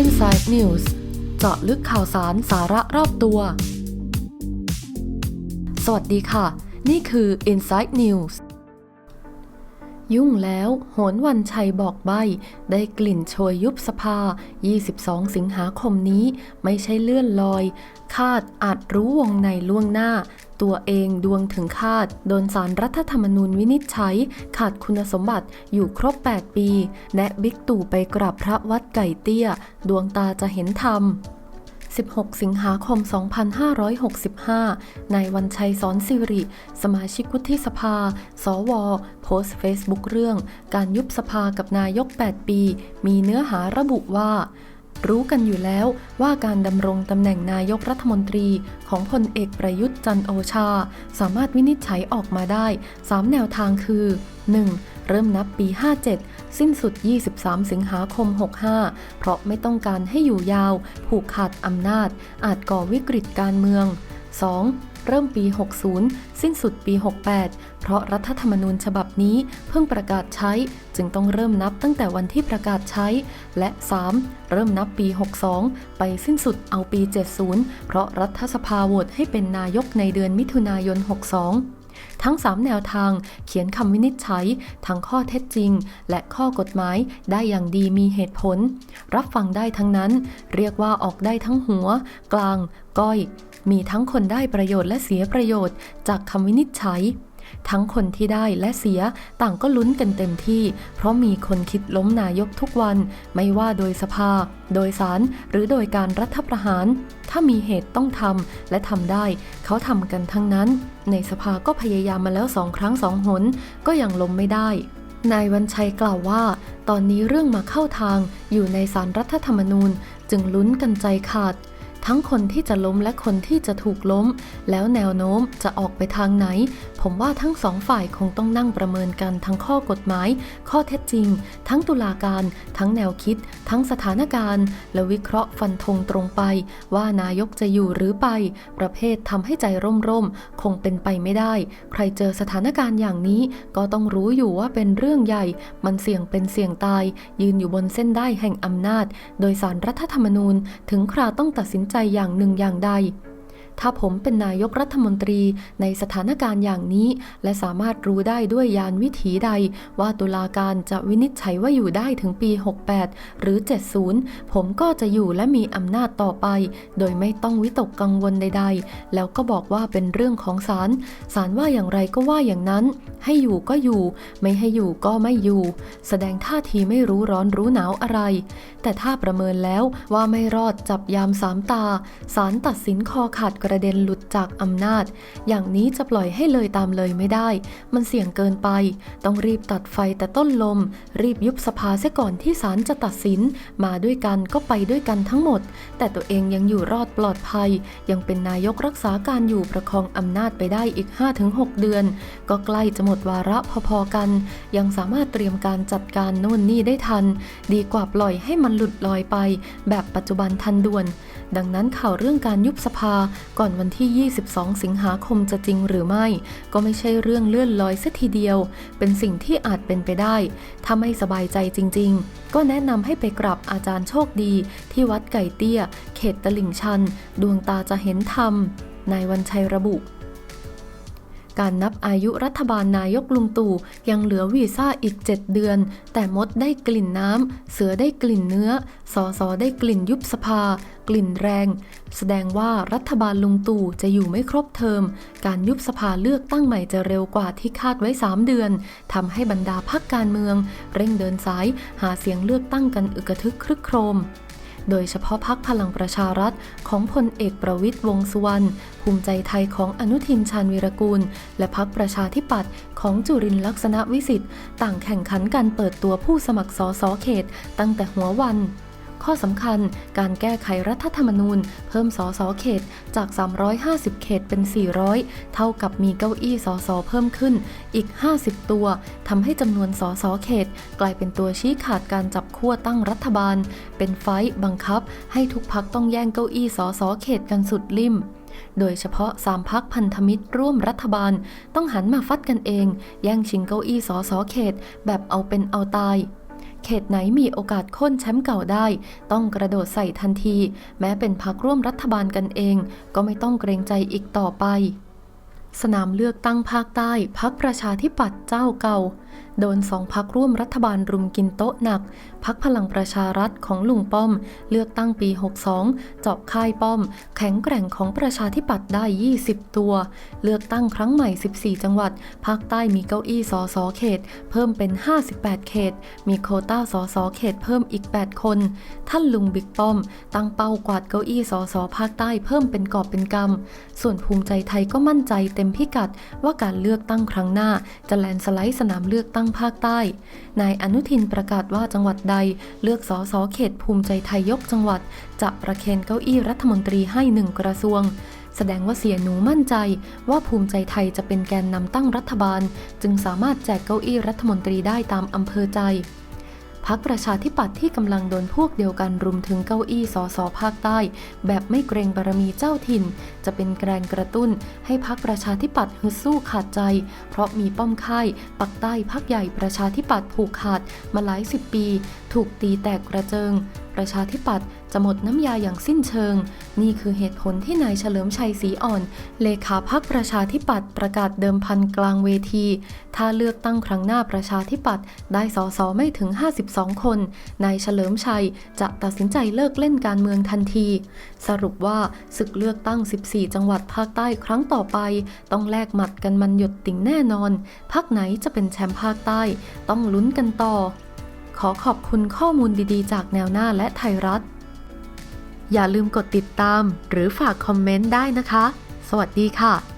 Inside News เจาะลึกข่าวสารสาระรอบตัว สวัสดีค่ะ นี่คือ Inside News ยุ่งแล้วโหนวันชัยบอกใบ ได้กลิ่นโชยยุบสภา 22 สิงหาคมนี้ ไม่ใช่เลื่อนลอย คาดอาจรู้วงในล่วงหน้า ตัวเองดวงถึงคาด โดนสารรัฐธรรมนูญวินิจฉัย ขาดคุณสมบัติอยู่ครบ 8 ปีแนะบิ๊กตู่ไปกราบพระวัดไก่เตี้ย ดวงตาจะเห็นธรรม16 สิงหาคม 2565 นายวันชัยสอนสิริ สมาชิกวุฒิสภา สว โพสต์เฟซบุ๊กเรื่อง การยุบสภากับนายก 8 ปี มีเนื้อหาระบุว่า รู้กันอยู่แล้วว่าการดำรงตำแหน่งนายกรัฐมนตรีของพลเอกประยุทธ์จันโอชา สามารถวินิจฉัยออกมาได้ 3 แนวทางคือ 1. เริ่มนับปี 57 สิ้นสุด 23 สิงหาคม 65 เพราะไม่ต้องการให้อยู่ยาว ผูกขาดอำนาจ อาจก่อวิกฤตการเมือง 2. เริ่มปี 60 สิ้นสุดปี 68 เพราะรัฐธรรมนูญฉบับนี้เพิ่งประกาศใช้ จึงต้องเริ่มนับตั้งแต่วันที่ประกาศใช้ และ 3. เริ่มนับปี 62 ไปสิ้นสุดเอาปี 70 เพราะรัฐสภาโหวตให้เป็นนายกในเดือนมิถุนายน 62 ทั้ง 3 แนวทางเขียนคำวินิจฉัย ทั้งข้อเท็จจริง และข้อกฎหมายได้อย่างดีมีเหตุผล รับฟังได้ทั้งนั้น เรียกว่าออกได้ทั้งหัว กลาง ก้อย มีทั้งคนได้ประโยชน์และเสียประโยชน์ จากคำวินิจฉัย ทั้งคนที่ได้และเสียต่างก็ลุ้นกันเต็มที่ เพราะมีคนคิดล้มนายกทุกวัน ไม่ว่าโดยสภา โดยศาลหรือโดยการรัฐประหาร ถ้ามีเหตุต้องทำและทำได้ เขาทำกันทั้งนั้น ในสภาก็พยายามมาแล้วสองครั้งสองหน ก็ยังล้มไม่ได้นายวันชัยกล่าวว่า ตอนนี้เรื่องมาเข้าทางอยู่ในสารรัฐธรรมนูญ จึงลุ้นกันใจขาด ทั้งคนที่จะล้มและคนที่จะถูกล้ม แล้วแนวโน้มจะออกไปทางไหน ผมว่าทั้งสองฝ่ายคงต้องนั่งประเมินกันทั้งข้อกฎหมาย ข้อเท็จจริง ทั้งตุลาการ ทั้งแนวคิด ทั้งสถานการณ์ และวิเคราะห์ฟันธงตรงไป ว่านายกจะอยู่หรือไป ประเภททำให้ใจร่มๆคงเป็นไปไม่ได้ ใครเจอสถานการณ์อย่างนี้ก็ต้องรู้อยู่ว่าเป็นเรื่องใหญ่ มันเสี่ยงเป็นเสี่ยงตาย ยืนอยู่บนเส้นได้แห่งอำนาจ โดยสารรัฐธรรมนูญ ถึงคราต้องตัดสินใจอย่างหนึ่งอย่างใด ถ้าผมเป็นนายกรัฐมนตรีในสถานการณ์อย่างนี้ และสามารถรู้ได้ด้วยยานวิถีใด ว่าตุลาการจะวินิจฉัยว่าอยู่ได้ถึงปี 68 หรือ 70 ผมก็จะอยู่และมีอำนาจต่อไป โดยไม่ต้องวิตกกังวลใด ๆ แล้วก็บอกว่าเป็นเรื่องของศาลศาลว่าอย่างไรก็ว่าอย่างนั้น ให้อยู่ก็อยู่ ไม่ให้อยู่ก็ไม่อยู่ แสดงท่าทีไม่รู้ร้อนรู้หนาวอะไร แต่ถ้าประเมินแล้วว่าไม่รอดจับยามสามตาศาลตัดสินคอขาดกประเด็นหลุดจากอำนาจ อย่างนี้จะปล่อยให้เลยตามเลยไม่ได้ มันเสี่ยงเกินไป ต้องรีบตัดไฟแต่ต้นลม รีบยุบสภาเสียก่อนที่ศาลจะตัดสิน มาด้วยกันก็ไปด้วยกันทั้งหมด แต่ตัวเองยังอยู่รอดปลอดภัย ยังเป็นนายกรักษาการอยู่ประคองอำนาจไปได้อีก 5-6 เดือน ก็ใกล้จะหมดวาระพอๆกัน ยังสามารถเตรียมการจัดการโน่นนี่ได้ทัน ดีกว่าปล่อยให้มันหลุดลอยไป แบบปัจจุบันทันด่วน ดังนั้นข่าวเรื่องการยุบสภาก่อนวันที่ 22 สิงหาคมจะจริงหรือไม่ ก็ไม่ใช่เรื่องเลื่อนลอยสัทีเดียว เป็นสิ่งที่อาจเป็นไปได้ ถ้าไม่สบายใจจริง ๆ ก็แนะนำให้ไปกราบอาจารย์โชคดี ที่วัดไก่เตี้ย เขตตลิ่งชัน ดวงตาจะเห็นธรรมนายวันชัยระบุ การนับอายุรัฐบาลนายกลุงตู่ยังเหลือวีซ่าอีก 7 เดือน แต่มดได้กลิ่นน้ำ เสือได้กลิ่นเนื้อ สอสอได้กลิ่นยุบสภา กลิ่นแรง แสดงว่ารัฐบาลลุงตู่จะอยู่ไม่ครบเทอม การยุบสภาเลือกตั้งใหม่จะเร็วกว่าที่คาดไว้ 3 เดือนทำให้บรรดาพักการเมือง เร่งเดินสายหาเสียงเลือกตั้งกันอึกระทึกครึกโครม โดยเฉพาะพักพลังประชารัฐของพลเอกประวิทย์วงสุวรรณ ภูมิใจไทยของอนุทินชาญวีรกูล และพักประชาธิปัตย์ของจุรินทร์ลักษณะวิสิทธิ์ต่างแข่งขันการเปิดตัวผู้สมัครสสเขต ตั้งแต่หัววัน ข้อสำคัญ การแก้ไขรัฐธรรมนูญ เพิ่มสสเขตจาก 350 เขตเป็น 400 เท่ากับมีเก้าอี้สสเพิ่มขึ้นอีก 50 ตัวทำให้จำนวนสสเขต กลายเป็นตัวชี้ขาดการจับขั้วตั้งรัฐบาล เป็นไฟต์บังคับ ให้ทุกพักต้องแย่งเก้าอี้สสเขตกันสุดลิ่มโดยเฉพาะสามพักพันธมิตรร่วมรัฐบาล ต้องหันมาฟัดกันเอง แย่งชิงเก้าอี้สอสอเขต แบบเอาเป็นเอาตาย เขตไหนมีโอกาสค้นแชมป์เก่าได้ ต้องกระโดดใส่ทันที แม้เป็นพักร่วมรัฐบาลกันเอง ก็ไม่ต้องเกรงใจอีกต่อไป สนามเลือกตั้งภาคใต้พักประชาธิปัตย์เจ้าเก่า โดนสองพักร่วมรัฐบาลรุมกินโต๊ะหนัก พักพลังประชารัฐของลุงป้อม เลือกตั้งปี 62 เจาะค่ายป้อม แข็งแกร่งของประชาธิปัตย์ได้ 20 ตัว เลือกตั้งครั้งใหม่ 14 จังหวัด ภาคใต้มีเก้าอี้สอสอเขต เพิ่มเป็น 58 เขต มีโควต้าสอสอเขตเพิ่มอีก 8 คน ท่านลุงบิ๊กป้อม ตั้งเป้ากวาดเก้าอี้สอสอภาคใต้เพิ่มเป็นกอบเป็นกำส่วนภูมิใจไทยก็มั่นใจเต็มพิกัดว่าการเลือกตั้งครั้งหน้า จะแลนด์สไลด์สนามเลือกตั้งภาคใต้ นายอนุทินประกาศว่าจังหวัดใด เลือกสอสอเขตภูมิใจไทยยกจังหวัด จะประเคนเก้าอี้รัฐมนตรีให้หนึ่งกระทรวงแสดงว่าเสียหนูมั่นใจว่าภูมิใจไทยจะเป็นแกนนำตั้งรัฐบาล จึงสามารถแจกเก้าอี้รัฐมนตรีได้ตามอำเภอใจ พักประชาธิปัตย์ที่กำลังโดนพวกเดียวกันรุมถึงเก้าอี้สอสอภาคใต้ แบบไม่เกรงบารมีเจ้าถิ่น จะเป็นแรงกระตุ้น ให้พักประชาธิปัตย์ฮึดสู้ขาดใจ เพราะมีป้อมค่ายปักใต้พักใหญ่ประชาธิปัตย์ผูกขาดมาหลายสิบปี ถูกตีแตกกระเจิง ประชาธิปัตย์จะหมดน้ำยาอย่างสิ้นเชิง นี่คือเหตุผลที่นายเฉลิมชัยศรีอ่อน เลขาพักประชาธิปัตย์ประกาศเดิมพันกลางเวที ถ้าเลือกตั้งครั้งหน้าประชาธิปัตย์ได้สสไม่ถึง 52 คน นายเฉลิมชัยจะตัดสินใจเลิกเล่นการเมืองทันที สรุปว่าศึกเลือกตั้ง 14 จังหวัดภาคใต้ครั้งต่อไป ต้องแลกหมัดกันมันหยดติ่งแน่นอน พักไหนจะเป็นแชมป์ภาคใต้ ต้องลุ้นกันต่อ ขอขอบคุณข้อมูลดีๆ จากแนวหน้าและไทยรัฐ อย่าลืมกดติดตามหรือฝากคอมเมนต์ได้นะคะ สวัสดีค่ะ